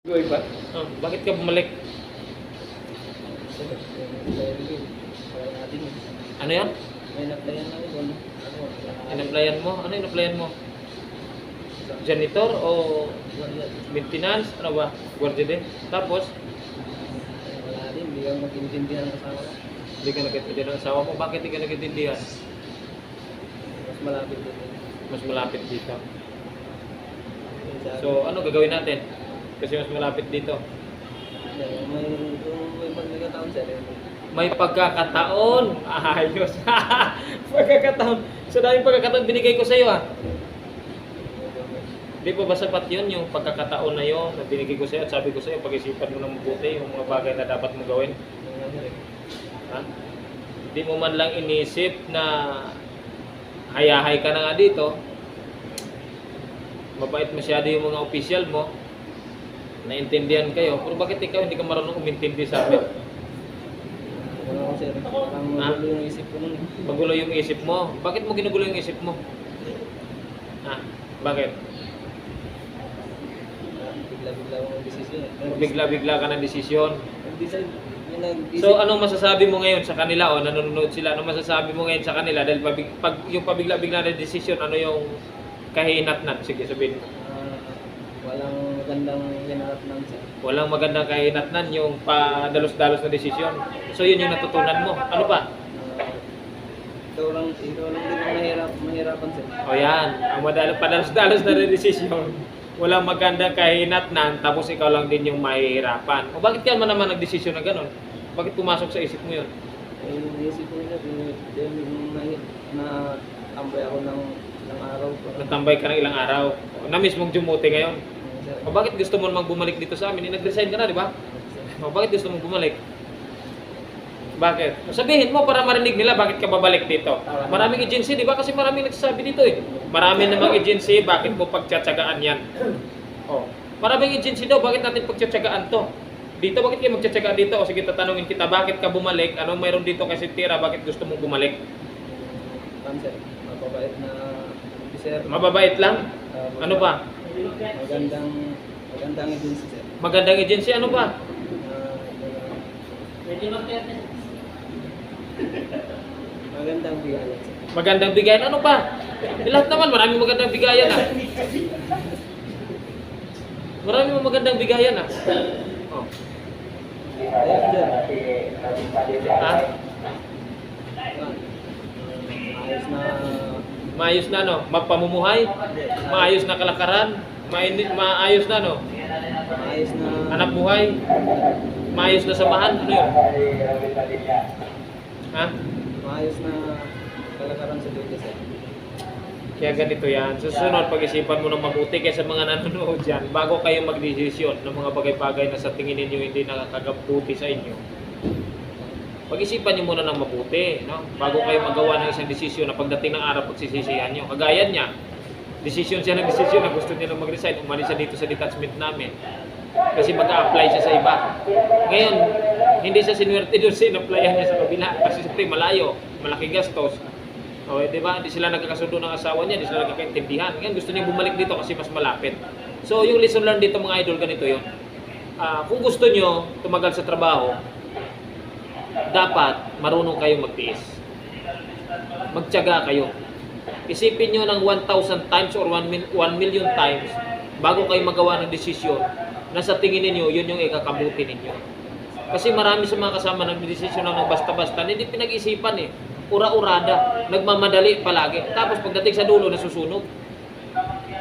Goy ba? Oh, bakit ka bumalik? Ano yan? May na-playan na rin. Ano? Inapplyan mo? Ano inapplyan mo? Janitor o maintenance? Ano ba? Guardia din? Tapos, Wala din. Hindi ka mag-intindihan ng kasama ko. hindi ka nagkatindihan ng asawa mo. Bakit hindi ka nagkatindihan? Mas malapit din. Mas malapit dito. So, So, ano gagawin natin? Kasi mas malapit dito. may, may pagkakataon eh, May pagkakataon. Ayos. pagkakataon. So, daming pagkakataon binigay ko sa iyo ah. Di pa ba sapat yun, yung pagkakataon na yun na binigay ko sa iyo at sabi ko sa iyo, pag-isipan mo ng mabuti yung mga bagay na dapat mo gawin. Ha? Hindi mo man lang inisip na hayahay ka na nga dito. Mabait masyado yung mga official mo. Naintindihan kayo. Pero bakit ikaw hindi ka marunong umintindi sa amin? Wala ko sir. Parang magulo yung isip ko nun eh. Magulo yung isip mo. Bakit mo ginugulo yung isip mo? Ha? Bakit? Bigla-bigla akong desisyon eh. Bigla-bigla ka ng desisyon. Yung nag-decide. So anong masasabi mo ngayon sa kanila o nanonood sila? Anong masasabi mo ngayon sa kanila dahil pabig, pag yung pabigla-bigla na desisyon ano yung kahinatnan? Sige sabihin mo. Ng sir. Walang magandang kahinatnan yung padalos-dalos na desisyon. So yun yung natutunan mo. Ano pa? Ah, ikaw lang, ikaw lang din ang mahirap, mahirapan sir. O yan, ang madal padalos-dalos na desisyon. Walang magandang kahinatnan tapos ikaw lang din yung mahihirapan. O bakit ka man naman nagdesisyon na ganun? Bakit pumasok sa isip mo yun? Eh, naisip ko na, eh, dahil yung na, na tambay ako ng, ng araw. Natambay ka ng ilang araw. Na-miss mong jumuti ngayon. Ah, sir. O bakit gusto mo namang bumalik dito sa amin? Eh, nag-resign ka na, di ba? O bakit gusto mong bumalik? Bakit? Sabihin mo para marinig nila bakit ka babalik dito. Maraming agency, di ba? Kasi maraming nagsasabi dito eh. Marami namang agency, bakit mo pagtsatsagaan yan? O, maraming agency daw, bakit natin pagtsatsagaan to? Dito, bakit kayo magtsatsagaan dito? O sige, tatanungin kita, bakit ka bumalik? Anong mayroon dito kasi tira? Bakit gusto mong bumalik? Cancer. Mababait na officer. Mababait lang? Tapos, Ano pa? Magandang, magandang agency sir. Magandang agency, ano pa? Ah, magandang biyahe sir. Magandang bigayan, ano pa? Eh, lahat naman, maraming magandang bigayan ah. Maraming magandang bigayan ah. Oh. Ayun sir. Ha? Ayos na Maayos na no, mapamumuhay, maayos na kalakaran, mainit, maayos na no, ayos na anak buhay, maayos na samahan, ano yun? Ha? maayos na kalakaran sa duty sir. Kaya ganito yan. Susunod, pag-isipan mo ng mabuti kaysa mga nanonood dyan, bago kayo magdesisyon ng mga bagay-bagay na sa tingin ninyo hindi nakakagabuti sa inyo, pag-isipan nyo muna ng mabuti, no? Bago kayo magawa ng isang desisyon na pagdating ng araw pagsisisihan nyo. Kagaya niya, desisyon siya ng desisyon na gusto niya na mag-resign, umalis siya dito sa detachment namin. Kasi mag-a-apply siya sa iba. Ngayon, hindi siya sinuwerte doon sa in-applyan niya sa kabila. Kasi siyempre malayo, malaki gastos. O, di ba? Hindi sila nagkakasundo ng asawa niya, hindi sila nagkakaintindihan. Ngayon, gusto niya bumalik dito kasi mas malapit. So, yung lesson learned dito mga idol, ganito yun. Ah, kung gusto nyo tumagal sa trabaho, dapat marunong kayong magtiis. Magtiyaga kayo. Isipin nyo ng 1,000 times or 1 mil- 1 million times bago kayo magawa ng desisyon na sa tingin ninyo, yun yung ikakabuti ninyo. Kasi marami sa mga kasama ng desisyon lang ng basta-basta, hindi pinag-isipan eh. Ura-urada, nagmamadali palagi. Tapos pagdating sa dulo, nasusunog.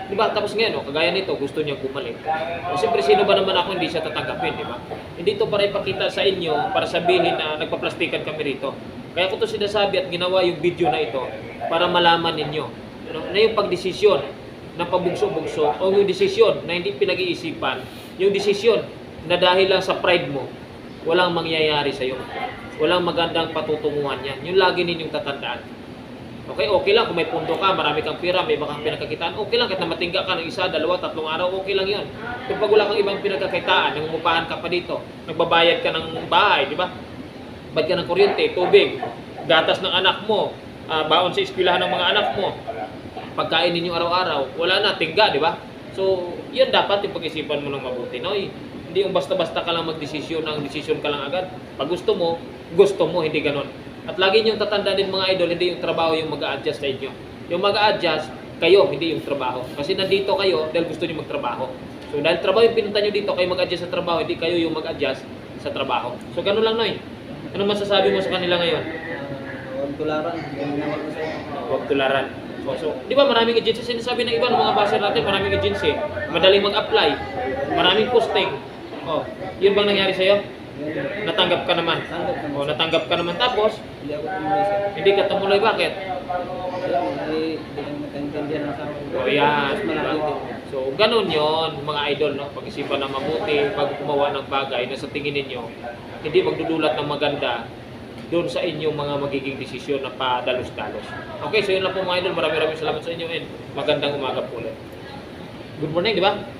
Di ba? Tapos ngayon, oh, kagaya nito, gusto niya bumalik. O siyempre, sino ba naman ako hindi siya tatanggapin, di ba? Hindi to para ipakita sa inyo, para sabihin na nagpaplastikan kami rito. Kaya ko to sinasabi at ginawa yung video na ito para malaman ninyo ano, na yung pagdesisyon na pabugso-bugso o yung desisyon na hindi pinag-iisipan, yung desisyon na dahil lang sa pride mo, walang mangyayari sa'yo. Walang magandang patutunguhan yan. Yung lagi ninyong tatandaan. Okay, okay lang kung may pundo ka, marami kang pira, may kang pinagkakitaan, okay lang kahit na matingga ka ng isa, dalawa, tatlong araw, okay lang yun. Kung pag wala kang ibang pinagkakitaan, nangungupahan ka pa dito, nagbabayad ka ng bahay, di ba? Bayad ka ng kuryente, tubig, gatas ng anak mo, ah, baon sa eskwelahan ng mga anak mo, pagkain ninyo araw-araw, wala na, tingga, di ba? So, yun dapat yung pag-isipan mo ng mabuti, no? Hindi yung basta-basta ka lang magdesisyon, ang desisyon ka lang agad. Pag gusto mo, gusto mo, hindi ganon. At lagi niyong tatanda din mga idol, hindi yung trabaho yung mag adjust sa inyo. Yung mag adjust kayo, hindi yung trabaho. Kasi nandito kayo dahil gusto niyo magtrabaho. So dahil trabaho yung pinunta niyo dito, kayo mag-adjust sa trabaho, hindi kayo yung mag-adjust sa trabaho. So ganun lang, Noy. Ano masasabi mo sa kanila ngayon? Huwag tularan. Huwag tularan. So, so, di ba maraming agency, sinasabi ng iba ng mga baser natin, maraming agency, madaling mag-apply, maraming posting. Oh, yun bang nangyari sa'yo? Natanggap ka naman. Oh, natanggap ka naman. Tapos, Hindi ako hindi ka tumuloy. Bakit? Hindi hindi lang nakaintindihan ang ko. O yan. So, ganun yon mga idol, no? Pag-isipan na mabuti, bago gumawa ng bagay na sa tingin ninyo, hindi magdudulat ng maganda doon sa inyong mga magiging desisyon na padalos-dalos. Okay, so yun lang po mga idol. Maraming maraming salamat sa inyo and magandang umaga po ulit. Good morning, di ba?